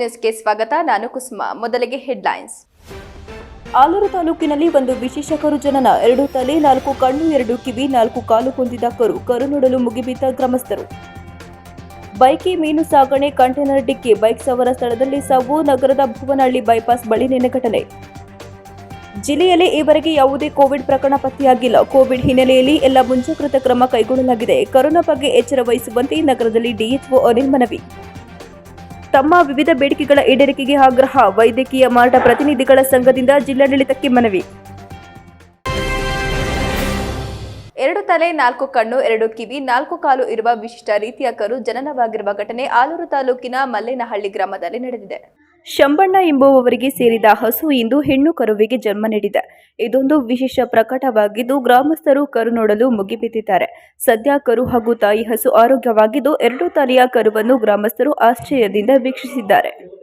ನ್ಯೂಸ್ಗೆ ಸ್ವಾಗತ. ನಾನು ಕುಸುಮ. ಮೊದಲಿಗೆ ಹೆಡ್ಲೈನ್ಸ್. ಆಲೂರು ತಾಲೂಕಿನಲ್ಲಿ ಒಂದು ವಿಶೇಷ ಕರು ಜನನ, ಎರಡು ತಲೆ, ನಾಲ್ಕು ಕಣ್ಣು, ಎರಡು ಕಿವಿ, ನಾಲ್ಕು ಕಾಲು ಹೊಂದಿದ ಕರು ಕರು ನೋಡಲು ಮುಗಿಬಿದ್ದ ಗ್ರಾಮಸ್ಥರು. ಬೈಕಿ ಮೀನು ಸಾಗಣೆ, ಕಂಟೈನರ್ ಡಿಕ್ಕಿ ಬೈಕ್ ಸವರ ಸ್ಥಳದಲ್ಲಿ ಸಾವು, ನಗರದ ಭುವನಹಳ್ಳಿ ಬೈಪಾಸ್ ಬಳಿ ನಿನ್ನೆ ಘಟನೆ. ಜಿಲ್ಲೆಯಲ್ಲಿ ಈವರೆಗೆ ಯಾವುದೇ ಕೋವಿಡ್ ಪ್ರಕರಣ ಪತ್ತೆಯಾಗಿಲ್ಲ. ಕೋವಿಡ್ ಹಿನ್ನೆಲೆಯಲ್ಲಿ ಎಲ್ಲ ಮುಂಜಾಗ್ರತಾ ಕ್ರಮ ಕೈಗೊಳ್ಳಲಾಗಿದೆ. ಕರೋನಾ ಬಗ್ಗೆ ಎಚ್ಚರ ವಹಿಸುವಂತೆ ನಗರದಲ್ಲಿ ಡಿಎಚ್ಒ ಅನಿಲ್ ಮನವಿ. ತಮ್ಮ ವಿವಿಧ ಬೇಡಿಕೆಗಳ ಈಡೇರಿಕೆಗೆ ಆಗ್ರಹ ವೈದ್ಯಕೀಯ ಮಾರಾಟ ಪ್ರತಿನಿಧಿಗಳ ಸಂಘದಿಂದ ಜಿಲ್ಲಾಡಳಿತಕ್ಕೆ ಮನವಿ. ಎರಡು ತಲೆ, ನಾಲ್ಕು ಕಣ್ಣು, ಎರಡು ಕಿವಿ, ನಾಲ್ಕು ಕಾಲು ಇರುವ ವಿಶಿಷ್ಟ ರೀತಿಯ ಕರು ಜನನವಾಗಿರುವ ಘಟನೆ ಆಲೂರು ತಾಲೂಕಿನ ಮಲ್ಲೇನಹಳ್ಳಿ ಗ್ರಾಮದಲ್ಲಿ ನಡೆದಿದೆ. ಶಂಬಣ್ಣ ಎಂಬುವವರಿಗೆ ಸೇರಿದ ಹಸು ಇಂದು ಹೆಣ್ಣು ಕರುವಿಗೆ ಜನ್ಮ ನೀಡಿದೆ. ಇದೊಂದು ವಿಶೇಷ ಪ್ರಕಟವಾಗಿದ್ದು, ಗ್ರಾಮಸ್ಥರು ಕರು ನೋಡಲು ಮುಗಿಬಿದ್ದಿದ್ದಾರೆ. ಸದ್ಯ ಕರು ಹಾಗೂ ತಾಯಿ ಹಸು ಆರೋಗ್ಯವಾಗಿದ್ದು, ಎರಡು ತಲೆಯ ಕರುವನ್ನು ಗ್ರಾಮಸ್ಥರು ಆಶ್ಚರ್ಯದಿಂದ ವೀಕ್ಷಿಸಿದ್ದಾರೆ.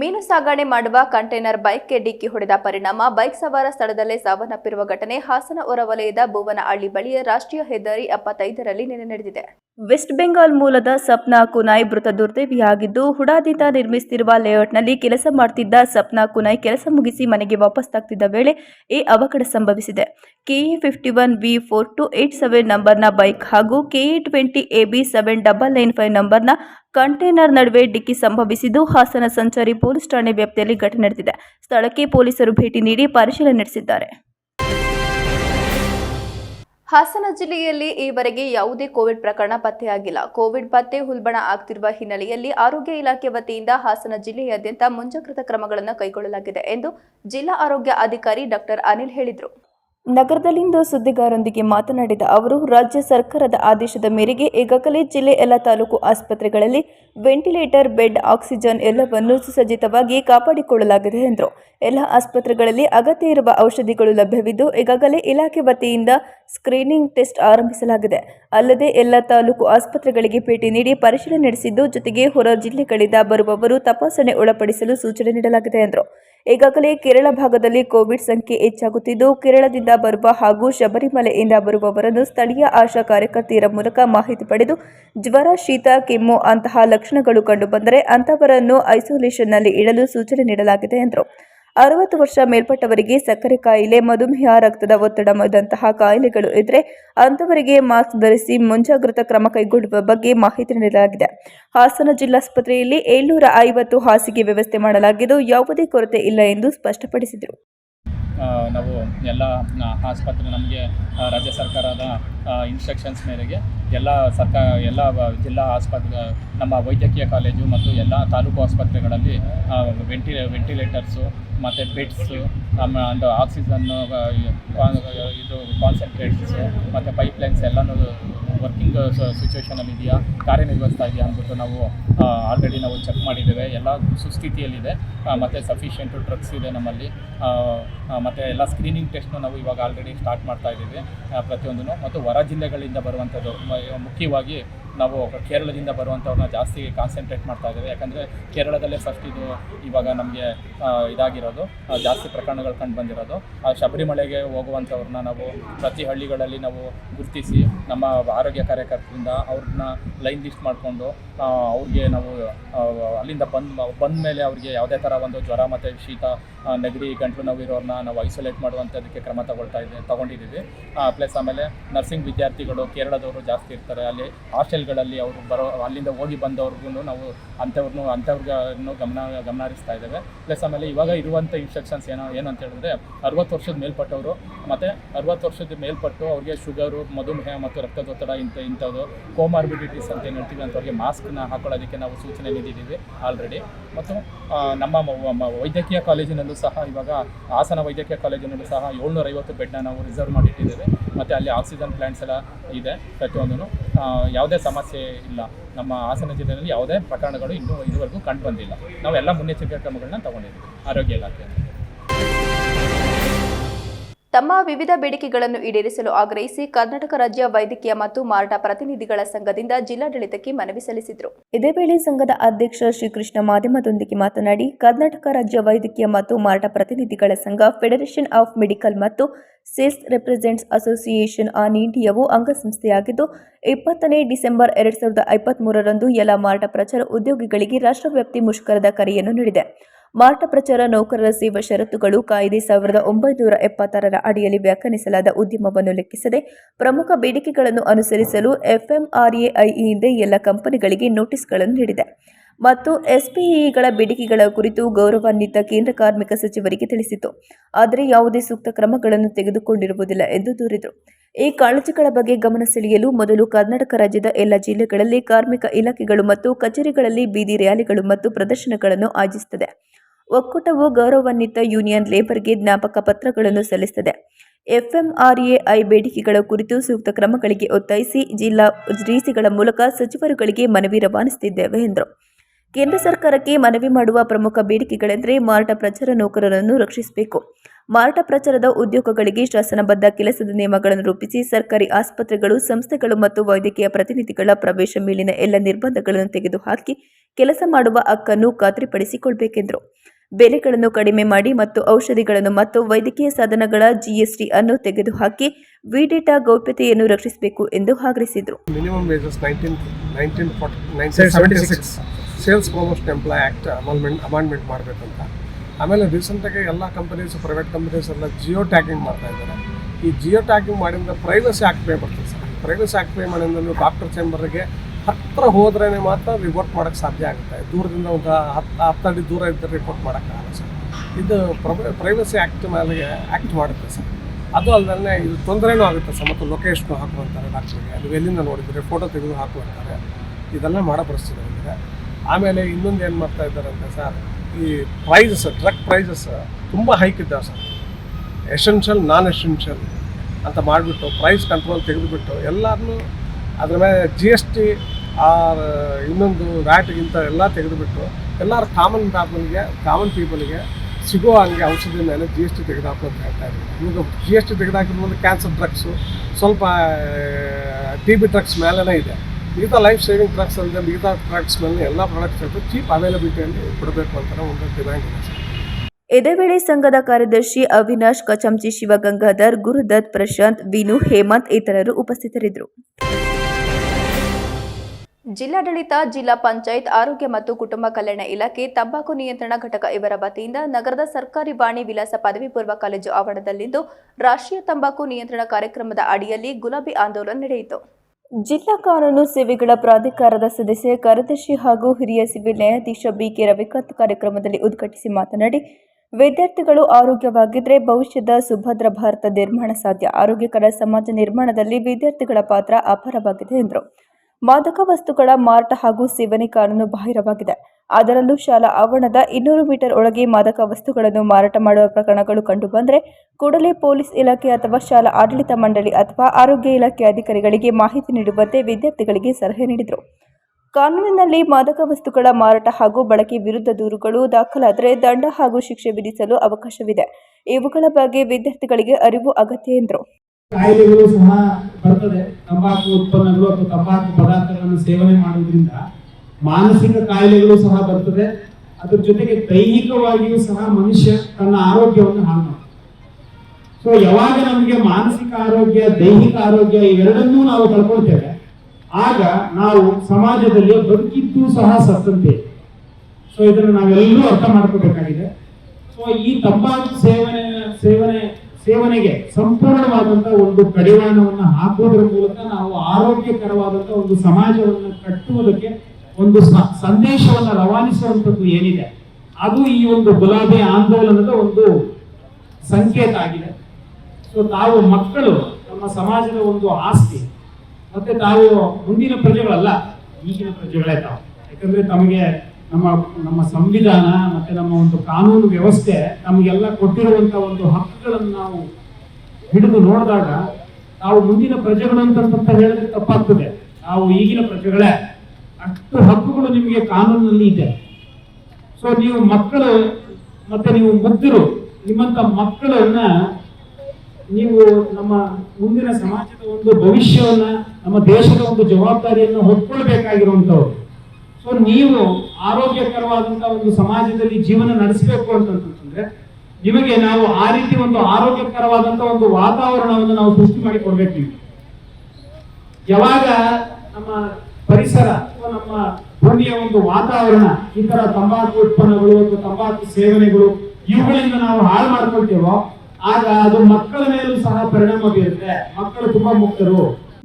ಮೀನು ಸಾಗಣೆ ಮಾಡುವ ಕಂಟೈನರ್ ಬೈಕ್ಗೆ ಡಿಕ್ಕಿ ಹೊಡೆದ ಪರಿಣಾಮ. ಬೈಕ್ ಸವಾರ ಸ್ಥಳದಲ್ಲೇ ಸಾವನ್ನಪ್ಪಿರುವ ಘಟನೆ ಹಾಸನ ಹೊರವಲಯದ ಭುವನಹಳ್ಳಿ ಬಳಿಯ ರಾಷ್ಟ್ರೀಯ ಹೆದ್ದಾರಿ ಎಪ್ಪತ್ತೈದರಲ್ಲಿ ನಿನ್ನೆ ನಡೆದಿದೆ. ವೆಸ್ಟ್ ಬೆಂಗಾಲ್ ಮೂಲದ ಸಪ್ನಾ ಕುನಾಯ್ ಮೃತ ದುರ್ದೇವಿಯಾಗಿದ್ದು, ಹುಡಾದಿಂದ ನಿರ್ಮಿಸುತ್ತಿರುವ ಲೇಔಟ್ನಲ್ಲಿ ಕೆಲಸ ಮಾಡುತ್ತಿದ್ದ ಸಪ್ನಾ ಕುನಾಯ್ ಕೆಲಸ ಮುಗಿಸಿ ಮನೆಗೆ ವಾಪಸ್ ತಾಗ್ತಿದ್ದ ವೇಳೆ ಈ ಅವಘಡ ಸಂಭವಿಸಿದೆ. KA fifty one B four two eight seven ನಂಬರ್ನ ಬೈಕ್ ಹಾಗೂ KA twenty A B seven double nine five ನಂಬರ್ನ ಕಂಟೈನರ್ ನಡುವೆ ಡಿಕ್ಕಿ ಸಂಭವಿಸಿದ್ದು ಹಾಸನ ಸಂಚಾರಿ ಪೊಲೀಸ್ ಠಾಣೆ ವ್ಯಾಪ್ತಿಯಲ್ಲಿ ಘಟನೆ ನಡೆದಿದೆ. ಸ್ಥಳಕ್ಕೆ ಪೊಲೀಸರು ಭೇಟಿ ನೀಡಿ ಪರಿಶೀಲನೆ ನಡೆಸಿದ್ದಾರೆ. ಹಾಸನ ಜಿಲ್ಲೆಯಲ್ಲಿ ಈವರೆಗೆ ಯಾವುದೇ ಕೋವಿಡ್ ಪ್ರಕರಣ ಪತ್ತೆಯಾಗಿಲ್ಲ. ಕೋವಿಡ್ ಪತ್ತೆ ಹುಲ್ಬಣ ಆಗ್ತಿರುವ ಹಿನ್ನೆಲೆಯಲ್ಲಿ ಆರೋಗ್ಯ ಇಲಾಖೆ ವತಿಯಿಂದ ಹಾಸನ ಜಿಲ್ಲೆಯಾದ್ಯಂತ ಮುಂಜಾಗ್ರತಾ ಕ್ರಮಗಳನ್ನು ಕೈಗೊಳ್ಳಲಾಗಿದೆ ಎಂದು ಜಿಲ್ಲಾ ಆರೋಗ್ಯ ಅಧಿಕಾರಿ ಡಾಕ್ಟರ್ ಅನಿಲ್ ಹೇಳಿದರು. ನಗರದಲ್ಲಿಂದು ಸುದ್ದಿಗಾರರೊಂದಿಗೆ ಮಾತನಾಡಿದ ಅವರು, ರಾಜ್ಯ ಸರ್ಕಾರದ ಆದೇಶದ ಮೇರೆಗೆ ಈಗಾಗಲೇ ಜಿಲ್ಲೆ ಎಲ್ಲ ತಾಲೂಕು ಆಸ್ಪತ್ರೆಗಳಲ್ಲಿ ವೆಂಟಿಲೇಟರ್, ಬೆಡ್, ಆಕ್ಸಿಜನ್ ಎಲ್ಲವನ್ನು ಸುಸಜ್ಜಿತವಾಗಿ ಕಾಪಾಡಿಕೊಳ್ಳಲಾಗಿದೆ ಎಂದರು. ಎಲ್ಲ ಆಸ್ಪತ್ರೆಗಳಲ್ಲಿ ಅಗತ್ಯ ಇರುವ ಔಷಧಿಗಳು ಲಭ್ಯವಿದ್ದು, ಈಗಾಗಲೇ ಇಲಾಖೆ ವತಿಯಿಂದ ಸ್ಕ್ರೀನಿಂಗ್ ಟೆಸ್ಟ್ ಆರಂಭಿಸಲಾಗಿದೆ. ಅಲ್ಲದೆ ಎಲ್ಲ ತಾಲೂಕು ಆಸ್ಪತ್ರೆಗಳಿಗೆ ಭೇಟಿ ನೀಡಿ ಪರಿಶೀಲನೆ ನಡೆಸಿದ್ದು, ಜೊತೆಗೆ ಹೊರ ಜಿಲ್ಲೆಗಳಿಂದ ಬರುವವರು ತಪಾಸಣೆ ಒಳಪಡಿಸಲು ಸೂಚನೆ ನೀಡಲಾಗಿದೆ ಎಂದರು. ಈಗಾಗಲೇ ಕೇರಳ ಭಾಗದಲ್ಲಿ ಕೋವಿಡ್ ಸಂಖ್ಯೆ ಹೆಚ್ಚಾಗುತ್ತಿದ್ದು, ಕೇರಳದಿಂದ ಬರುವ ಹಾಗೂ ಶಬರಿಮಲೆಯಿಂದ ಬರುವವರನ್ನು ಸ್ಥಳೀಯ ಆಶಾ ಕಾರ್ಯಕರ್ತೆಯರ ಮೂಲಕ ಮಾಹಿತಿ ಪಡೆದು, ಜ್ವರ, ಶೀತ, ಕೆಮ್ಮು ಅಂತಹ ಲಕ್ಷಣಗಳು ಕಂಡುಬಂದರೆ ಅಂತಹವರನ್ನು ಐಸೋಲೇಷನ್ನಲ್ಲಿ ಇಡಲು ಸೂಚನೆ ನೀಡಲಾಗಿದೆ ಎಂದರು. ಅರವತ್ತು ವರ್ಷ ಮೇಲ್ಪಟ್ಟವರಿಗೆ ಸಕ್ಕರೆ ಕಾಯಿಲೆ, ಮಧುಮೇಹ, ರಕ್ತದ ಒತ್ತಡ ಮೊದಂತಹ ಕಾಯಿಲೆಗಳು ಇದ್ದರೆ ಅಂತವರಿಗೆ ಮಾಸ್ಕ್ ಧರಿಸಿ ಮುಂಜಾಗ್ರತಾ ಕ್ರಮ ಕೈಗೊಳ್ಳುವ ಬಗ್ಗೆ ಮಾಹಿತಿ ನೀಡಲಾಗಿದೆ. ಹಾಸನ ಜಿಲ್ಲಾಸ್ಪತ್ರೆಯಲ್ಲಿ ಏಳ್ನೂರ ಐವತ್ತು ಹಾಸಿಗೆ ವ್ಯವಸ್ಥೆ ಮಾಡಲಾಗಿದ್ದು, ಯಾವುದೇ ಕೊರತೆ ಇಲ್ಲ ಎಂದು ಸ್ಪಷ್ಟಪಡಿಸಿದರು. ನಾವು ಎಲ್ಲ ಆಸ್ಪತ್ರೆ ನಮಗೆ ರಾಜ್ಯ ಸರ್ಕಾರದ ಇನ್ಸ್ಟ್ರಕ್ಷನ್ಸ್ ಮೇರೆಗೆ ಎಲ್ಲ ಸರ್ಕಾರ ಎಲ್ಲ ಜಿಲ್ಲಾ ಆಸ್ಪತ್ರೆ, ನಮ್ಮ ವೈದ್ಯಕೀಯ ಕಾಲೇಜು ಮತ್ತು ಎಲ್ಲ ತಾಲೂಕು ಆಸ್ಪತ್ರೆಗಳಲ್ಲಿ ವೆಂಟಿ ವೆಂಟಿಲೇಟರ್ಸು ಮತ್ತು ಬೆಡ್ಸು ಒಂದು ಆಕ್ಸಿಜನ್ನು ಇದು ಕಾನ್ಸಂಟ್ರೇಟ್ಸು ಮತ್ತು ಪೈಪ್ಲೈನ್ಸ್ ಎಲ್ಲನೂ ವರ್ಕಿಂಗ್ ಸಿಚುವೇಷನಲ್ಲಿ ಇದೆಯಾ? ಕಾರ್ಯನಿರ್ವಹಿಸ್ತಾ ಇದೆಯಾ ಅಂದ್ಬಿಟ್ಟು ನಾವು ಆಲ್ರೆಡಿ ನಾವು ಚೆಕ್ ಮಾಡಿದ್ದೇವೆ. ಎಲ್ಲ ಸುಸ್ಥಿತಿಯಲ್ಲಿದೆ. ಮತ್ತು ಸಫಿಷಿಯೆಂಟು ಡ್ರಗ್ಸ್ ಇದೆ ನಮ್ಮಲ್ಲಿ. ಮತ್ತು ಎಲ್ಲ ಸ್ಕ್ರೀನಿಂಗ್ ಟೆಸ್ಟ್ನು ನಾವು ಇವಾಗ ಆಲ್ರೆಡಿ ಸ್ಟಾರ್ಟ್ ಮಾಡ್ತಾ ಇದ್ದೀವಿ. ಪ್ರತಿಯೊಂದನ್ನು. ಮತ್ತು ಹೊರ ಜಿಲ್ಲೆಗಳಿಂದ ಬರುವಂಥದ್ದು ಮುಖ್ಯವಾಗಿ ನಾವು ಕೇರಳದಿಂದ ಬರುವಂಥವ್ರನ್ನ ಜಾಸ್ತಿ ಕಾನ್ಸಂಟ್ರೇಟ್ ಮಾಡ್ತಾ ಇದ್ದೇವೆ. ಯಾಕಂದರೆ ಕೇರಳದಲ್ಲೇ ಫಸ್ಟ್ ಇದು ಇವಾಗ ನಮಗೆ ಇದಾಗಿರೋದು. ಜಾಸ್ತಿ ಪ್ರಕರಣಗಳು ಕಂಡು ಬಂದಿರೋದು. ಆ, ಶಬರಿಮಲೆಗೆ ಹೋಗುವಂಥವ್ರನ್ನ ನಾವು ಪ್ರತಿ ಹಳ್ಳಿಗಳಲ್ಲಿ ನಾವು ಗುರುತಿಸಿ ನಮ್ಮ ಆರೋಗ್ಯ ಕಾರ್ಯಕರ್ತರಿಂದ ಅವ್ರನ್ನ ಲೈನ್ ಲಿಸ್ಟ್ ಮಾಡಿಕೊಂಡು ಅವ್ರಿಗೆ ನಾವು ಅಲ್ಲಿಂದ ಬಂದ ಬಂದ ಮೇಲೆ ಅವ್ರಿಗೆ ಯಾವುದೇ ಥರ ಒಂದು ಜ್ವರ ಮತ್ತು ಶೀತ ನೆಗಡಿ, ಗಂಟಲು ನೋವು ಇರೋರನ್ನ ನಾವು ಐಸೋಲೇಟ್ ಮಾಡುವಂಥದಕ್ಕೆ ಕ್ರಮ ತಗೊಳ್ತಾ ಇದ್ದೀವಿ ತಗೊಂಡಿದ್ದೀವಿ. ಪ್ಲಸ್ ಆಮೇಲೆ ನರ್ಸಿಂಗ್ ವಿದ್ಯಾರ್ಥಿಗಳು ಕೇರಳದವರು ಜಾಸ್ತಿ ಇರ್ತಾರೆ. ಅಲ್ಲಿ ಹಾಸ್ಟೆಲ್ಗಳಲ್ಲಿ ಅವರು ಬರೋ, ಅಲ್ಲಿಂದ ಹೋಗಿ ಬಂದವ್ರಿಗೂ ನಾವು ಅಂಥವ್ರನ್ನೂ ಅಂಥವ್ರಿಗೂ ಗಮನ ಗಮನ ಹರಿಸ್ತಾ ಇದ್ದೇವೆ. ಪ್ಲಸ್ ಆಮೇಲೆ ಇವಾಗ ಇರುವಂಥ ಇನ್ಸ್ಟ್ರಕ್ಷನ್ಸ್ ಏನೋ, ಏನು ಅಂತ ಹೇಳಿದ್ರೆ ಅರವತ್ತು ವರ್ಷದ ಮೇಲ್ಪಟ್ಟವರು, ಮತ್ತು ಅರವತ್ತು ವರ್ಷದ ಮೇಲ್ಪಟ್ಟು ಅವ್ರಿಗೆ ಶುಗರು ಮಧುಮೇಹ ಮತ್ತು ರಕ್ತದೊತ್ತಡ ಇಂಥ, ಇಂಥದ್ದು ಕೋಮಾರ್ಬಿಡಿಟೀಸ್ ಅಂತ ಏನು ಹೇಳ್ತೀವಿ ಅಂಥವ್ರಿಗೆ ಮಾಸ್ಕ್ನ ಹಾಕೊಳ್ಳೋದಕ್ಕೆ ನಾವು ಸೂಚನೆ ನೀಡಿದ್ದೀವಿ ಆಲ್ರೆಡಿ ಮತ್ತು ನಮ್ಮ ವೈದ್ಯಕೀಯ ಕಾಲೇಜಿನಲ್ಲೂ ಸಹ ಇವಾಗ ಹಾಸನ ವೈದ್ಯಕೀಯ ಕಾಲೇಜಿನಲ್ಲೂ ಸಹ ಏಳ್ನೂರೈವತ್ತು ಬೆಡ್ನ ನಾವು ರಿಸರ್ವ್ ಮಾಡಿಟ್ಟಿದ್ದೇವೆ. ಮತ್ತು ಅಲ್ಲಿ ಆಕ್ಸಿಜನ್ ಪ್ಲ್ಯಾಂಟ್ಸ್ ಎಲ್ಲ ಇದೆ ಪ್ರತಿಯೊಂದೂ ಯಾವುದೇ ಸಮಸ್ಯೆ ಇಲ್ಲ. ನಮ್ಮ ಹಾಸನ ಜಿಲ್ಲೆಯಲ್ಲಿ ಯಾವುದೇ ಪ್ರಕರಣಗಳು ಇನ್ನೂ ಇದುವರೆಗೂ ಕಂಡು ಬಂದಿಲ್ಲ. ನಾವೆಲ್ಲ ಮುನ್ನೆಚ್ಚರಿಕೆ ಕ್ರಮಗಳನ್ನ ತಗೊಂಡಿದ್ದೀವಿ. ಆರೋಗ್ಯ ಇಲಾಖೆ ತಮ್ಮ ವಿವಿಧ ಬೇಡಿಕೆಗಳನ್ನು ಈಡೇರಿಸಲು ಆಗ್ರಹಿಸಿ ಕರ್ನಾಟಕ ರಾಜ್ಯ ವೈದ್ಯಕೀಯ ಮತ್ತು ಮಾರಾಟ ಪ್ರತಿನಿಧಿಗಳ ಸಂಘದಿಂದ ಜಿಲ್ಲಾಡಳಿತಕ್ಕೆ ಮನವಿ ಸಲ್ಲಿಸಿದರು. ಇದೇ ವೇಳೆ ಸಂಘದ ಅಧ್ಯಕ್ಷ ಶ್ರೀಕೃಷ್ಣ ಮಾಧ್ಯಮದೊಂದಿಗೆ ಮಾತನಾಡಿ, ಕರ್ನಾಟಕ ರಾಜ್ಯ ವೈದ್ಯಕೀಯ ಮತ್ತು ಮಾರಾಟ ಪ್ರತಿನಿಧಿಗಳ ಸಂಘ ಫೆಡರೇಷನ್ ಆಫ್ ಮೆಡಿಕಲ್ ಮತ್ತು ಸೇಸ್ ರೆಪ್ರೆಸೆಂಟ್ಸ್ ಅಸೋಸಿಯೇಷನ್ ಆನ್ ಇಂಡಿಯಾವು ಅಂಗಸಂಸ್ಥೆಯಾಗಿದ್ದು, ಇಪ್ಪತ್ತನೇ ಡಿಸೆಂಬರ್ ಎರಡ್ ಸಾವಿರದ ಇಪ್ಪತ್ಮೂರರಂದು ಎಲ್ಲ ಮಾರಾಟ ಪ್ರಚಾರ ಉದ್ಯೋಗಿಗಳಿಗೆ ರಾಷ್ಟ್ರವ್ಯಾಪ್ತಿ ಮುಷ್ಕರದ ಕರೆಯನ್ನು ನೀಡಿದೆ. ಮಾರಾಟ ಪ್ರಚಾರ ನೌಕರರ ಸೇವಾ ಷರತ್ತುಗಳು ಕಾಯ್ದೆ ಸಾವಿರದ ಒಂಬೈನೂರ ಎಪ್ಪತ್ತಾರರ ಅಡಿಯಲ್ಲಿ ವ್ಯಾಖ್ಯಾನಿಸಲಾದ ಉದ್ಯಮವನ್ನು ಲೆಕ್ಕಿಸದೆ ಪ್ರಮುಖ ಬೇಡಿಕೆಗಳನ್ನು ಅನುಸರಿಸಲು ಎಫ್ಎಂಆರ್ಎಐಇಯಿಂದ ಎಲ್ಲ ಕಂಪನಿಗಳಿಗೆ ನೋಟಿಸ್ಗಳನ್ನು ನೀಡಿದೆ. ಮತ್ತು ಎಸ್ಪಿಇಗಳ ಬೇಡಿಕೆಗಳ ಕುರಿತು ಗೌರವಾನ್ವಿತ ಕೇಂದ್ರ ಕಾರ್ಮಿಕ ಸಚಿವರಿಗೆ ತಿಳಿಸಿತು ಆದರೆ ಯಾವುದೇ ಸೂಕ್ತ ಕ್ರಮಗಳನ್ನು ತೆಗೆದುಕೊಂಡಿರುವುದಿಲ್ಲ ಎಂದು ದೂರಿದರು. ಈ ಕಾಳಜಿಗಳ ಬಗ್ಗೆ ಗಮನ ಸೆಳೆಯಲು ಮೊದಲು ಕರ್ನಾಟಕ ರಾಜ್ಯದ ಎಲ್ಲ ಜಿಲ್ಲೆಗಳಲ್ಲಿ ಕಾರ್ಮಿಕ ಇಲಾಖೆಗಳು ಮತ್ತು ಕಚೇರಿಗಳಲ್ಲಿ ಬೀದಿ ರ್ಯಾಲಿಗಳು ಮತ್ತು ಪ್ರದರ್ಶನಗಳನ್ನು ಆಯೋಜಿಸುತ್ತದೆ. ಒಕ್ಕೂಟವು ಗೌರವಾನ್ವಿತ ಯೂನಿಯನ್ ಲೇಬರ್ಗೆ ಜ್ಞಾಪಕ ಪತ್ರಗಳನ್ನು ಸಲ್ಲಿಸುತ್ತದೆ ಎಫ್ಎಂಆರ್ಎಐ ಬೇಡಿಕೆಗಳ ಕುರಿತು ಸೂಕ್ತ ಕ್ರಮಗಳಿಗೆ ಒತ್ತಾಯಿಸಿ ಜಿಲ್ಲಾ ಡಿಸಿಗಳ ಮೂಲಕ ಸಚಿವರುಗಳಿಗೆ ಮನವಿ ರವಾನಿಸುತ್ತಿದ್ದೇವೆ ಎಂದರು. ಕೇಂದ್ರ ಸರ್ಕಾರಕ್ಕೆ ಮನವಿ ಮಾಡುವ ಪ್ರಮುಖ ಬೇಡಿಕೆಗಳೆಂದರೆ ಮಾರಾಟ ಪ್ರಚಾರ ನೌಕರರನ್ನು ರಕ್ಷಿಸಬೇಕು. ಮಾರಾಟ ಪ್ರಚಾರದ ಉದ್ಯೋಗಗಳಿಗೆ ಶಾಸನಬದ್ಧ ಕೆಲಸದ ನಿಯಮಗಳನ್ನು ರೂಪಿಸಿ ಸರ್ಕಾರಿ ಆಸ್ಪತ್ರೆಗಳು, ಸಂಸ್ಥೆಗಳು ಮತ್ತು ವೈದ್ಯಕೀಯ ಪ್ರತಿನಿಧಿಗಳ ಪ್ರವೇಶ ಮೇಲಿನ ಎಲ್ಲ ನಿರ್ಬಂಧಗಳನ್ನು ತೆಗೆದುಹಾಕಿ ಕೆಲಸ ಮಾಡುವ ಹಕ್ಕನ್ನು ಖಾತ್ರಿಪಡಿಸಿಕೊಳ್ಬೇಕೆಂದರು. ಬೆಲೆಗಳನ್ನು ಕಡಿಮೆ ಮಾಡಿ ಮತ್ತು ಔಷಧಿಗಳನ್ನು ಮತ್ತು ವೈದ್ಯಕೀಯ ಸಾಧನಗಳ ಜಿಎಸ್ಟಿ ಅನ್ನು ತೆಗೆದುಹಾಕಿ ವಿಡೇಟಾ ಗೌಪ್ಯತೆಯನ್ನು ರಕ್ಷಿಸಬೇಕು ಎಂದು ಆಗ್ರಹಿಸಿದರು. Minimum wages 19 1940 1976 sales employ act amendment amendment ಮಾಡಬೇಕಂತ. ಆಮೇಲೆ ರೀಸೆಂಟಾಗಿ ಎಲ್ಲ ಕಂಪನೀಸ್ ಪ್ರೈವೇಟ್ ಕಂಪನೀಸ್ ಎಲ್ಲ ಜಿಯೋ ಟ್ಯಾಗಿಂಗ್ ಮಾಡ್ತಾ ಇದ್ದಾರೆ. ಈ ಜಿಯೋ ಟ್ಯಾಗಿಂಗ್ ಮಾಡಿಂದ ಪ್ರೈವಸಿ ಆ್ಯಕ್ಟ್ ಪೇ ಬರ್ತದೆ ಸರ್. ಪ್ರೈವಸಿ ಆ್ಯಕ್ಟ್ ಪೇ ಮಾಡಿದ ಡಾಕ್ಟರ್ ಚೇಂಬರ್ಗೆ ಹತ್ತಿರ ಹೋದ್ರೇ ಮಾತ್ರ ರಿಪೋರ್ಟ್ ಮಾಡೋಕೆ ಸಾಧ್ಯ ಆಗುತ್ತೆ. ದೂರದಿಂದ ಒಂದು ಹತ್ತು ಹತ್ತು ಅಡಿ ದೂರ ಇದ್ದರೆ ರಿಪೋರ್ಟ್ ಮಾಡೋಕ್ಕಾಗಲ್ಲ ಸರ್. ಇದು ಪ್ರೈವಸಿ ಆ್ಯಕ್ಟ್ ಮೇಲೆ ಆ್ಯಕ್ಟ್ ಮಾಡುತ್ತೆ ಸರ್. ಅದು ಅಲ್ಲದೆ ಇದು ತೊಂದರೆನೂ ಆಗುತ್ತೆ ಸರ್. ಮತ್ತು ಲೊಕೇಶನ್ ಹಾಕುವಂತಾರೆ ಡಾಕ್ಟ್ರಿಗೆ ನೀವು ಎಲ್ಲಿಂದ ನೋಡಿದರೆ? ಫೋಟೋ ತೆಗೆದು ಹಾಕುವಂತಾರೆ. ಇದೆಲ್ಲ ಮಾಡೋ ಪರಿಸ್ಥಿತಿ ಬಂದಿದೆ. ಆಮೇಲೆ ಇನ್ನೊಂದು ಏನು ಮಾಡ್ತಾ ಇದ್ದಾರೆ ಅಂತ ಸರ್, ಈ ಪ್ರೈಸಸ್ ಡ್ರಗ್ ಪ್ರೈಸಸ್ ತುಂಬ ಹೈಕ್ ಇದ್ದಾವೆ ಸರ್. ಎಸೆನ್ಷಿಯಲ್ ನಾನ್ ಎಸೆನ್ಷಿಯಲ್ ಅಂತ ಮಾಡಿಬಿಟ್ಟು ಪ್ರೈಸ್ ಕಂಟ್ರೋಲ್ ತೆಗೆದುಬಿಟ್ಟು ಎಲ್ಲರನ್ನೂ ಅದ್ರ ಮೇಲೆ ಜಿ ಎಸ್ ಟಿ ಆರ್, ಇನ್ನೊಂದು ವ್ಯಾಟ್ಗಿಂತ ಎಲ್ಲ ತೆಗೆದುಬಿಟ್ಟು ಎಲ್ಲರ ಕಾಮನ್ ಪೀಪಲ್ಗೆ ಕಾಮನ್ ಪೀಪಲ್ಗೆ ಸಿಗೋ ಹಂಗೆ ಔಷಧಿ ಮೇಲೆ ಜಿ ಎಸ್ ಟಿ ತೆಗೆದಾಕು ಅಂತ ಹೇಳ್ತಾ ಇದ್ದೀವಿ ಈಗ ಜಿ ಎಸ್ ಟಿ ತೆಗೆದುಹಾಕಿದ್ಮೇಲೆ ಕ್ಯಾನ್ಸರ್ ಡ್ರಗ್ಸು ಸ್ವಲ್ಪ ಟಿ ಬಿ ಡ್ರಗ್ಸ್ ಮೇಲೇ ಇದೆ. ಮಿಗತಾ ಲೈಫ್ ಸೇವಿಂಗ್ ಡ್ರಗ್ಸ್ ಅಲ್ಲದೆ ಮಿಗತಾ ಡ್ರಗ್ಸ್ ಮೇಲೆ ಎಲ್ಲ ಪ್ರಾಡಕ್ಟ್ಸ್ ಚೀಪ್ ಅವೈಲಬಿಲಿಟಿಯಲ್ಲಿ ಕೊಡಬೇಕು ಅಂತ ಒಂದು ಡಿಮ್ಯಾಂಡ್ ಇದೆ ಇದೇ ವೇಳೆ ಸಂಘದ ಕಾರ್ಯದರ್ಶಿ ಅವಿನಾಶ್, ಕಚಂಚಿ ಶಿವಗಂಗಾಧರ್, ಗುರುದತ್ ಪ್ರಶಾಂತ್, ವಿನು ಹೇಮಂತ್ ಇತರರು ಉಪಸ್ಥಿತರಿದ್ದರು. ಜಿಲ್ಲಾಡಳಿತ, ಜಿಲ್ಲಾ ಪಂಚಾಯತ್, ಆರೋಗ್ಯ ಮತ್ತು ಕುಟುಂಬ ಕಲ್ಯಾಣ ಇಲಾಖೆ, ತಂಬಾಕು ನಿಯಂತ್ರಣ ಘಟಕ ಇವರ ವತಿಯಿಂದ ನಗರದ ಸರ್ಕಾರಿ ವಾಣಿ ವಿಲಾಸ ಪದವಿ ಪೂರ್ವ ಕಾಲೇಜು ಆವರಣದಲ್ಲಿಂದು ರಾಷ್ಟ್ರೀಯ ತಂಬಾಕು ನಿಯಂತ್ರಣ ಕಾರ್ಯಕ್ರಮದ ಅಡಿಯಲ್ಲಿ ಗುಲಾಬಿ ಆಂದೋಲನ ನಡೆಯಿತು. ಜಿಲ್ಲಾ ಕಾನೂನು ಸೇವೆಗಳ ಪ್ರಾಧಿಕಾರದ ಸದಸ್ಯ ಕಾರ್ಯದರ್ಶಿ ಹಾಗೂ ಹಿರಿಯ ಸಿವಿಲ್ ನ್ಯಾಯಾಧೀಶ ಬಿಕೆ ರವಿಕಾಂತ್ ಕಾರ್ಯಕ್ರಮದಲ್ಲಿ ಉದ್ಘಾಟಿಸಿ ಮಾತನಾಡಿ, ವಿದ್ಯಾರ್ಥಿಗಳು ಆರೋಗ್ಯವಾಗಿದ್ದರೆ ಭವಿಷ್ಯದ ಸುಭದ್ರ ಭಾರತ ನಿರ್ಮಾಣ ಸಾಧ್ಯ. ಆರೋಗ್ಯಕರ ಸಮಾಜ ನಿರ್ಮಾಣದಲ್ಲಿ ವಿದ್ಯಾರ್ಥಿಗಳ ಪಾತ್ರ ಅಪಾರವಾಗಿದೆ ಎಂದರು. ಮಾದಕ ವಸ್ತುಗಳ ಮಾರಾಟ ಹಾಗೂ ಸೇವನೆ ಕಾನೂನು ಬಾಹಿರವಾಗಿದೆ. ಅದರಲ್ಲೂ ಶಾಲಾ ಆವರಣದ ಇನ್ನೂರು ಮೀಟರ್ ಒಳಗೆ ಮಾದಕ ವಸ್ತುಗಳನ್ನು ಮಾರಾಟ ಮಾಡುವ ಪ್ರಕರಣಗಳು ಕಂಡುಬಂದರೆ ಕೂಡಲೇ ಪೊಲೀಸ್ ಇಲಾಖೆ ಅಥವಾ ಶಾಲಾ ಆಡಳಿತ ಮಂಡಳಿ ಅಥವಾ ಆರೋಗ್ಯ ಇಲಾಖೆ ಅಧಿಕಾರಿಗಳಿಗೆ ಮಾಹಿತಿ ನೀಡುವಂತೆ ವಿದ್ಯಾರ್ಥಿಗಳಿಗೆ ಸಲಹೆ ನೀಡಿದರು. ಕಾನೂನಿನಲ್ಲಿ ಮಾದಕ ವಸ್ತುಗಳ ಮಾರಾಟ ಹಾಗೂ ಬಳಕೆ ವಿರುದ್ಧ ದೂರುಗಳು ದಾಖಲಾದರೆ ದಂಡ ಹಾಗೂ ಶಿಕ್ಷೆ ವಿಧಿಸಲು ಅವಕಾಶವಿದೆ. ಇವುಗಳ ಬಗ್ಗೆ ವಿದ್ಯಾರ್ಥಿಗಳಿಗೆ ಅರಿವು ಅಗತ್ಯ ಎಂದರು. ಕಾಯಿಲೆಗಳು ಸಹ ಬರ್ತದೆ. ತಂಬಾಕು ಉತ್ಪನ್ನಗಳು ಅಥವಾ ತಂಬಾಕು ಪದಾರ್ಥಗಳನ್ನು ಸೇವನೆ ಮಾಡುವುದರಿಂದ ಮಾನಸಿಕ ಕಾಯಿಲೆಗಳು ಸಹ ಬರ್ತದೆ. ಅದ್ರ ಜೊತೆಗೆ ದೈಹಿಕವಾಗಿಯೂ ಸಹ ಮನುಷ್ಯ ತನ್ನ ಆರೋಗ್ಯವನ್ನು ಹಾಳು ಮಾಡ್ತಾನೆ. ಸೊ ಯಾವಾಗ ನಮಗೆ ಮಾನಸಿಕ ಆರೋಗ್ಯ, ದೈಹಿಕ ಆರೋಗ್ಯ ಇವೆರಡನ್ನೂ ನಾವು ಕಳ್ಕೊಳ್ತೇವೆ ಆಗ ನಾವು ಸಮಾಜದಲ್ಲಿ ಬದುಕಿದ್ದು ಸಹ ಸತ್ತಂತೆ. ಸೊ ಇದನ್ನು ನಾವೆಲ್ಲರೂ ಅರ್ಥ ಮಾಡ್ಕೋಬೇಕಾಗಿದೆ. ಸೊ ಈ ತಂಬಾಕು ಸೇವನೆ ಸೇವನೆ ಸೇವನೆಗೆ ಸಂಪೂರ್ಣವಾದಂತಹ ಒಂದು ಕಡಿವಾಣವನ್ನು ಹಾಕುವುದರ ಮೂಲಕ ನಾವು ಆರೋಗ್ಯಕರವಾದಂತಹ ಒಂದು ಸಮಾಜವನ್ನು ಕಟ್ಟುವುದಕ್ಕೆ ಒಂದು ಸಂದೇಶವನ್ನು ಸಂದೇಶವನ್ನ ರವಾನಿಸುವಂಥದ್ದು ಏನಿದೆ. ಅದು ಈ ಒಂದು ಗುಲಾಬಿ ಆಂದೋಲನದ ಒಂದು ಸಂಕೇತ ಆಗಿದೆ. ಸೊ ತಾವು ಮಕ್ಕಳು, ನಮ್ಮ ಸಮಾಜದ ಒಂದು ಆಸ್ತಿ. ಮತ್ತೆ ತಾವು ಮುಂದಿನ ಪ್ರಜೆಗಳಲ್ಲ, ಈಗಿನ ಪ್ರಜೆಗಳೇ ತಾವು. ಯಾಕಂದ್ರೆ ತಮಗೆ ನಮ್ಮ ನಮ್ಮ ಸಂವಿಧಾನ ಮತ್ತೆ ನಮ್ಮ ಒಂದು ಕಾನೂನು ವ್ಯವಸ್ಥೆ ನಮಗೆಲ್ಲ ಕೊಟ್ಟಿರುವಂಥ ಒಂದು ಹಕ್ಕುಗಳನ್ನು ನಾವು ಹಿಡಿದು ನೋಡಿದಾಗ ನಾವು ಮುಂದಿನ ಪ್ರಜೆಗಳು ಅಂತ ಅಂತ ಹೇಳಿದ್ರೆ ತಪ್ಪಾಗ್ತದೆ. ನಾವು ಈಗಿನ ಪ್ರಜೆಗಳೇ ಅಷ್ಟು ಹಕ್ಕುಗಳು ನಿಮಗೆ ಕಾನೂನಿನಲ್ಲಿ ಇದೆ. ಸೊ ನೀವು ಮಕ್ಕಳು ಮತ್ತೆ ನೀವು ಮುಗ್ಧರು ನಿಮ್ಮಂತ ಮಕ್ಕಳನ್ನ ನೀವು ನಮ್ಮ ಮುಂದಿನ ಸಮಾಜದ ಒಂದು ಭವಿಷ್ಯವನ್ನ, ನಮ್ಮ ದೇಶದ ಒಂದು ಜವಾಬ್ದಾರಿಯನ್ನು ಹೊತ್ಕೊಳ್ಬೇಕಾಗಿರುವಂತವ್ರು ಸೊ ನೀವು ಆರೋಗ್ಯಕರವಾದಂತಹ ಒಂದು ಸಮಾಜದಲ್ಲಿ ಜೀವನ ನಡೆಸಬೇಕು ಅಂತಂತಂದ್ರೆ ನಿಮಗೆ ನಾವು ಆ ರೀತಿ ಒಂದು ಆರೋಗ್ಯಕರವಾದಂತಹ ಒಂದು ವಾತಾವರಣವನ್ನು ನಾವು ಸೃಷ್ಟಿ ಮಾಡಿ ಕೊಡ್ಬೇಕು ನಿಮ್ಗೆ ಯಾವಾಗ ನಮ್ಮ ಪರಿಸರ ಅಥವಾ ನಮ್ಮ ಭೂಮಿಯ ಒಂದು ವಾತಾವರಣ, ಈ ತರ ತಂಬಾಕು ಉತ್ಪನ್ನಗಳು ಅಥವಾ ತಂಬಾಕು ಸೇವನೆಗಳು ಇವುಗಳಿಂದ ನಾವು ಹಾಳು ಮಾಡ್ಕೊಳ್ತೇವೋ, ಆಗ ಅದು ಮಕ್ಕಳ ಮೇಲೂ ಸಹ ಪರಿಣಾಮ ಬೀರುತ್ತೆ. ಮಕ್ಕಳು ತುಂಬಾ ಮುಕ್ತರು.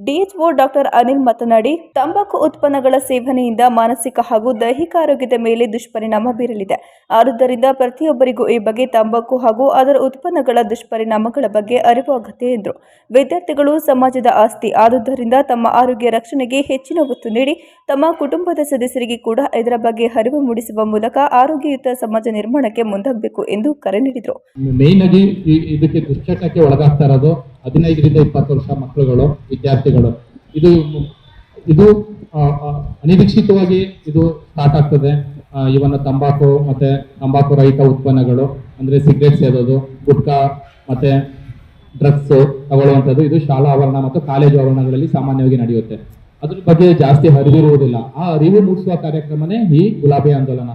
ಡಿಎಚ್ಒ ಡಾಕ್ಟರ್ ಅನಿಲ್ ಮಾತನಾಡಿ, ತಂಬಾಕು ಉತ್ಪನ್ನಗಳ ಸೇವನೆಯಿಂದ ಮಾನಸಿಕ ಹಾಗೂ ದೈಹಿಕ ಆರೋಗ್ಯದ ಮೇಲೆ ದುಷ್ಪರಿಣಾಮ ಬೀರಲಿದೆ. ಆದುದರಿಂದ ಪ್ರತಿಯೊಬ್ಬರಿಗೂ ಈ ಬಗ್ಗೆ ತಂಬಾಕು ಹಾಗೂ ಅದರ ಉತ್ಪನ್ನಗಳ ದುಷ್ಪರಿಣಾಮಗಳ ಬಗ್ಗೆ ಅರಿವು ಅಗತ್ಯ ಎಂದರು. ವಿದ್ಯಾರ್ಥಿಗಳು ಸಮಾಜದ ಆಸ್ತಿ, ಆದುದರಿಂದ ತಮ್ಮ ಆರೋಗ್ಯ ರಕ್ಷಣೆಗೆ ಹೆಚ್ಚಿನ ಒತ್ತು ನೀಡಿ, ತಮ್ಮ ಕುಟುಂಬದ ಸದಸ್ಯರಿಗೆ ಕೂಡ ಇದರ ಬಗ್ಗೆ ಅರಿವು ಮೂಡಿಸುವ ಮೂಲಕ ಆರೋಗ್ಯಯುತ ಸಮಾಜ ನಿರ್ಮಾಣಕ್ಕೆ ಮುಂದಾಗಬೇಕು ಎಂದು ಕರೆ ನೀಡಿದರು. ಮೇನ್ ಆಗಿ ಇದಕ್ಕೆ ದುಶ್ಚಟಕ್ಕೆ ಒಳಗಾಗ್ತಾ ಇರೋದು ಹದಿನೈದರಿಂದ ಇಪ್ಪತ್ತು ವರ್ಷ ಮಕ್ಕಳುಗಳು, ವಿದ್ಯಾರ್ಥಿಗಳು. ಇದು ಇದು ಅನಿರೀಕ್ಷಿತವಾಗಿ ಇದು ಸ್ಟಾರ್ಟ್ ಆಗ್ತದೆ. ಇವನ್ನ ತಂಬಾಕು ಮತ್ತೆ ತಂಬಾಕು ರಹಿತ ಉತ್ಪನ್ನಗಳು, ಅಂದ್ರೆ ಸಿಗರೇಟ್ ಸೇದೋದು ಗುಟ್ಕಾ ಮತ್ತೆ ಡ್ರಗ್ಸ್ ತಗೊಳ್ಳುವಂಥದ್ದು, ಇದು ಶಾಲಾ ಆವರಣ ಮತ್ತು ಕಾಲೇಜು ಆವರಣಗಳಲ್ಲಿ ಸಾಮಾನ್ಯವಾಗಿ ನಡೆಯುತ್ತೆ. ಅದ್ರ ಬಗ್ಗೆ ಜಾಸ್ತಿ ಅರಿವಿರುವುದಿಲ್ಲ. ಆ ಅರಿವು ಮೂಡಿಸುವ ಕಾರ್ಯಕ್ರಮನೇ ಈ ಗುಲಾಬಿ ಆಂದೋಲನ.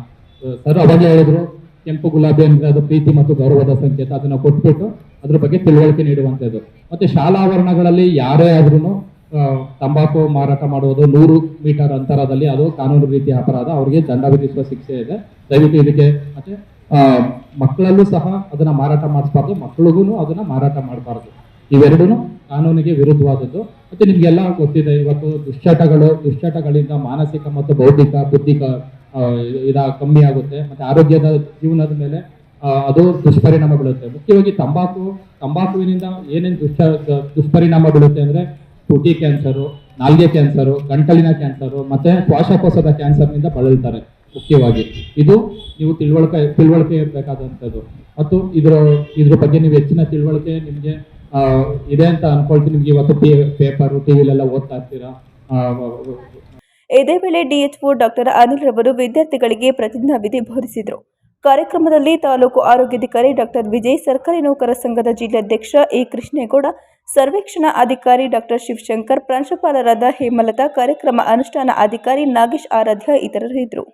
ಸರ್ ಅವಾಗ ಹೇಳಿದ್ರು ಕೆಂಪು ಗುಲಾಬಿ ಅಂದರೆ ಅದು ಪ್ರೀತಿ ಮತ್ತು ಗೌರವದ ಸಂಕೇತ, ಅದನ್ನ ಕೊಟ್ಬಿಟ್ಟು ಅದ್ರ ಬಗ್ಗೆ ತಿಳುವಳಿಕೆ ನೀಡುವಂಥದ್ದು. ಮತ್ತೆ ಶಾಲಾವರಣಗಳಲ್ಲಿ ಯಾರೇ ಆದ್ರೂ ತಂಬಾಕು ಮಾರಾಟ ಮಾಡುವುದು ನೂರು ಮೀಟರ್ ಅಂತರದಲ್ಲಿ ಅದು ಕಾನೂನು ರೀತಿಯ ಅಪರಾಧ, ಅವರಿಗೆ ದಂಡ ವಿಧಿಸುವ ಶಿಕ್ಷೆ ಇದೆ. ದಯವಿಟ್ಟು ಇದಕ್ಕೆ, ಮತ್ತೆ ಮಕ್ಕಳಲ್ಲೂ ಸಹ ಅದನ್ನ ಮಾರಾಟ ಮಾಡಿಸ್ಬಾರ್ದು ಮಕ್ಕಳಿಗೂ ಅದನ್ನ ಮಾರಾಟ ಮಾಡಬಾರ್ದು. ಇವೆರಡೂ ಕಾನೂನಿಗೆ ವಿರುದ್ಧವಾದದ್ದು. ಮತ್ತೆ ನಿಮ್ಗೆಲ್ಲ ಗೊತ್ತಿದೆ, ಇವತ್ತು ದುಶ್ಚಟಗಳು, ದುಶ್ಚಟಗಳಿಂದ ಮಾನಸಿಕ ಮತ್ತು ಬೌದ್ಧಿಕ, ಬುದ್ಧಿಕ ಇದ ಕಮ್ಮಿ ಆಗುತ್ತೆ, ಮತ್ತೆ ಆರೋಗ್ಯದ ಜೀವನದ ಮೇಲೆ ಅದು ದುಷ್ಪರಿಣಾಮ ಬೀಳುತ್ತೆ. ಮುಖ್ಯವಾಗಿ ತಂಬಾಕು, ತಂಬಾಕುವಿನಿಂದ ಏನೇನು ದುಷ್ಟ, ದುಷ್ಪರಿಣಾಮ ಬೀಳುತ್ತೆ ಅಂದ್ರೆ ತುಟಿ ಕ್ಯಾನ್ಸರು ನಾಲ್ಗೆ ಕ್ಯಾನ್ಸರು ಗಂಟಲಿನ ಕ್ಯಾನ್ಸರು ಮತ್ತೆ ಶ್ವಾಸಕೋಶದ ಕ್ಯಾನ್ಸರ್ನಿಂದ ಬಳಲ್ತಾರೆ, ಮುಖ್ಯವಾಗಿ. ಇದು ನೀವು ತಿಳುವಳಿಕೆ ತಿಳುವಳಿಕೆ ಇರಬೇಕಾದಂಥದ್ದು. ಮತ್ತು ಇದರ, ಇದ್ರ ಬಗ್ಗೆ ನೀವು ಹೆಚ್ಚಿನ ತಿಳುವಳಿಕೆ ನಿಮಗೆ ಇದೆ ಅಂತ ಅನ್ಕೊಳ್ತೀನಿ. ನಿಮ್ಗೆ ಇವತ್ತು ಪೇಪರು ಟಿವಿಲೆಲ್ಲ ಓದ್ತಾ ಇರ್ತೀರಾ? ಇದೇ ವೇಳೆ ಡಿಎಚ್ಒ ಡಾಕ್ಟರ್ ಅನಿಲ್ ರವರು ವಿದ್ಯಾರ್ಥಿಗಳಿಗೆ ಪ್ರತಿಜ್ಞಾ ವಿಧಿ ಬೋಧಿಸಿದರು. ಕಾರ್ಯಕ್ರಮದಲ್ಲಿ ತಾಲೂಕು ಆರೋಗ್ಯಾಧಿಕಾರಿ ಡಾಕ್ಟರ್ ವಿಜಯ್, ಸರ್ಕಾರಿ ನೌಕರ ಸಂಘದ ಜಿಲ್ಲಾಧ್ಯಕ್ಷ ಎ ಕೃಷ್ಣೇಗೌಡ, ಸರ್ವೇಕ್ಷಣಾ ಅಧಿಕಾರಿ ಡಾಕ್ಟರ್ ಶಿವಶಂಕರ್, ಪ್ರಾಂಶುಪಾಲರಾದ ಹೇಮಲತಾ, ಕಾರ್ಯಕ್ರಮ ಅನುಷ್ಠಾನ ಅಧಿಕಾರಿ ನಾಗೇಶ್ ಆರಾಧ್ಯ ಇತರರು ಇದ್ದರು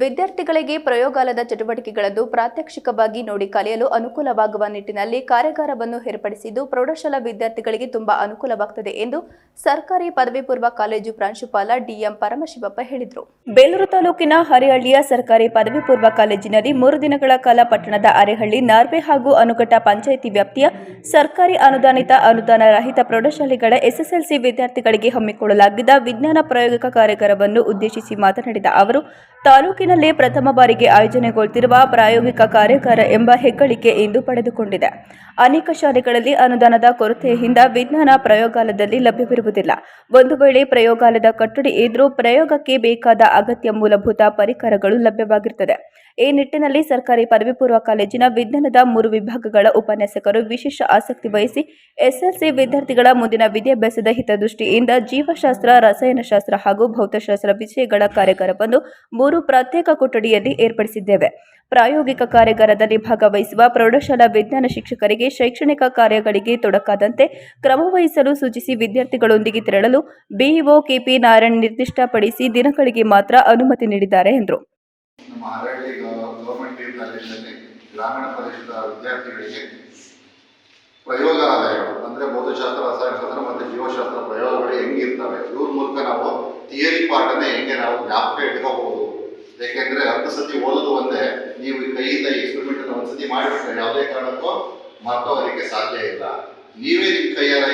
ವಿದ್ಯಾರ್ಥಿಗಳಿಗೆ ಪ್ರಯೋಗಾಲಯದ ಚಟುವಟಿಕೆಗಳನ್ನು ಪ್ರಾತ್ಯಕ್ಷಿಕವಾಗಿ ನೋಡಿ ಕಲಿಯಲು ಅನುಕೂಲವಾಗುವ ನಿಟ್ಟಿನಲ್ಲಿ ಕಾರ್ಯಾಗಾರವನ್ನು ಏರ್ಪಡಿಸಿದ್ದು ಪ್ರೌಢಶಾಲಾ ವಿದ್ಯಾರ್ಥಿಗಳಿಗೆ ತುಂಬಾ ಅನುಕೂಲವಾಗುತ್ತದೆ ಎಂದು ಸರ್ಕಾರಿ ಪದವಿ ಪೂರ್ವ ಕಾಲೇಜು ಪ್ರಾಂಶುಪಾಲ ಡಿಎಂ ಪರಮಶಿವಪ್ಪ ಹೇಳಿದರು. ಬೇಲೂರು ತಾಲೂಕಿನ ಹರಿಹಳ್ಳಿಯ ಸರ್ಕಾರಿ ಪದವಿ ಪೂರ್ವ ಕಾಲೇಜಿನಲ್ಲಿ ಮೂರು ದಿನಗಳ ಕಾಲ ಪಟ್ಟಣದ ಅರೆಹಳ್ಳಿ, ನಾರ್ವೆ ಹಾಗೂ ಅನುಕಟ ಪಂಚಾಯಿತಿ ವ್ಯಾಪ್ತಿಯ ಸರ್ಕಾರಿ ಅನುದಾನಿತ ಅನುದಾನ ರಹಿತ ಪ್ರೌಢಶಾಲೆಗಳ ಎಸ್ಎಸ್ಎಲ್ಸಿ ವಿದ್ಯಾರ್ಥಿಗಳಿಗೆ ಹಮ್ಮಿಕೊಳ್ಳಲಾಗಿದ್ದ ವಿಜ್ಞಾನ ಪ್ರಾಯೋಗಿಕ ಕಾರ್ಯಾಗಾರವನ್ನು ಉದ್ದೇಶಿಸಿ ಮಾತನಾಡಿದ ಅವರು ತಾಲೂಕಿನಲ್ಲೇ ಪ್ರಥಮ ಬಾರಿಗೆ ಆಯೋಜನೆಗೊಳ್ತಿರುವ ಪ್ರಾಯೋಗಿಕ ಕಾರ್ಯಾಗಾರ ಎಂಬ ಹೆಗ್ಗಳಿಕೆ ಇಂದು ಪಡೆದುಕೊಂಡಿದೆ. ಅನೇಕ ಶಾಲೆಗಳಲ್ಲಿ ಅನುದಾನದ ಕೊರತೆಯಿಂದ ವಿಜ್ಞಾನ ಪ್ರಯೋಗಾಲಯದಲ್ಲಿ ಲಭ್ಯವಿರುವುದಿಲ್ಲ. ಒಂದು ವೇಳೆ ಪ್ರಯೋಗಾಲಯದ ಕಟ್ಟಡಿ ಇದ್ರೂ ಪ್ರಯೋಗಕ್ಕೆ ಬೇಕಾದ ಅಗತ್ಯ ಮೂಲಭೂತ ಪರಿಕರಗಳು ಲಭ್ಯವಾಗಿರುತ್ತದೆ. ಈ ನಿಟ್ಟಿನಲ್ಲಿ ಸರ್ಕಾರಿ ಪದವಿ ಪೂರ್ವ ಕಾಲೇಜಿನ ವಿಜ್ಞಾನದ ಮೂರು ವಿಭಾಗಗಳ ಉಪನ್ಯಾಸಕರು ವಿಶೇಷ ಆಸಕ್ತಿ ವಹಿಸಿ ಎಸ್ಎಲ್ಸಿ ವಿದ್ಯಾರ್ಥಿಗಳ ಮುಂದಿನ ವಿದ್ಯಾಭ್ಯಾಸದ ಹಿತದೃಷ್ಟಿಯಿಂದ ಜೀವಶಾಸ್ತ್ರ, ರಸಾಯನಶಾಸ್ತ್ರ ಹಾಗೂ ಭೌತಶಾಸ್ತ್ರ ವಿಷಯಗಳ ಕಾರ್ಯಾಗಾರವನ್ನು ಮೂರು ಪ್ರತ್ಯೇಕ ಕೊಠಡಿಯಲ್ಲಿ ಏರ್ಪಡಿಸಿದ್ದೇವೆ. ಪ್ರಾಯೋಗಿಕ ಕಾರ್ಯಾಗಾರದಲ್ಲಿ ಭಾಗವಹಿಸುವ ಪ್ರೌಢಶಾಲಾ ವಿಜ್ಞಾನ ಶಿಕ್ಷಕರಿಗೆ ಶೈಕ್ಷಣಿಕ ಕಾರ್ಯಗಳಿಗೆ ತೊಡಕಾದಂತೆ ಕ್ರಮವಹಿಸಲು ಸೂಚಿಸಿ ವಿದ್ಯಾರ್ಥಿಗಳೊಂದಿಗೆ ತೆರಳಲು ಬಿಇಒ ಕೆಪಿ ನಾರಾಯಣ್ ನಿರ್ದಿಷ್ಟಪಡಿಸಿ ದಿನಗಳಿಗೆ ಮಾತ್ರ ಅನುಮತಿ ನೀಡಿದ್ದಾರೆ ಎಂದರು. ನಮ್ಮ ಹರಳ್ಳಿ ಗೌರ್ಮೆಂಟ್ ಟೀಮ್ ಕಾಲೇಜಿನಲ್ಲಿ ಗ್ರಾಮೀಣ ಪ್ರದೇಶದ ವಿದ್ಯಾರ್ಥಿಗಳಿಗೆ ಪ್ರಯೋಗಾಲಯಗಳು ಅಂದ್ರೆ ಭೌತಶಾಸ್ತ್ರ ರಸಾಯನಶಾಸ್ತ್ರ ಮತ್ತೆ ಜೀವಶಾಸ್ತ್ರ ಪ್ರಯೋಗಗಳು ಹೆಂಗಿರ್ತವೆ? ಇವ್ರ ಮೂಲಕ ನಾವು ಥಿಯರಿ ಪಾರ್ಟನ್ನೇ ಹೆಂಗೆ ನಾವು ಜ್ಞಾಪಕ ಇಟ್ಕೋಬಹುದು? ಯಾಕೆಂದ್ರೆ ಹತ್ತು ಸತಿ ಓದೋದು ಒಂದೇ, ನೀವು ಕೈಯಿಂದ ಎಕ್ಸ್ಪೆರಿಮೆಂಟ್ ಅನ್ನು ಒಂದ್ಸತಿ ಮಾಡಿಬಿಟ್ರೆ ಯಾವುದೇ ಕಾರಣಕ್ಕೂ ಮರ್ತೋಗಲಿಕ್ಕೆ ಸಾಧ್ಯ ಇಲ್ಲ. ನೀವೇ ನಿಮ್ಮ ಕೈಯಾರ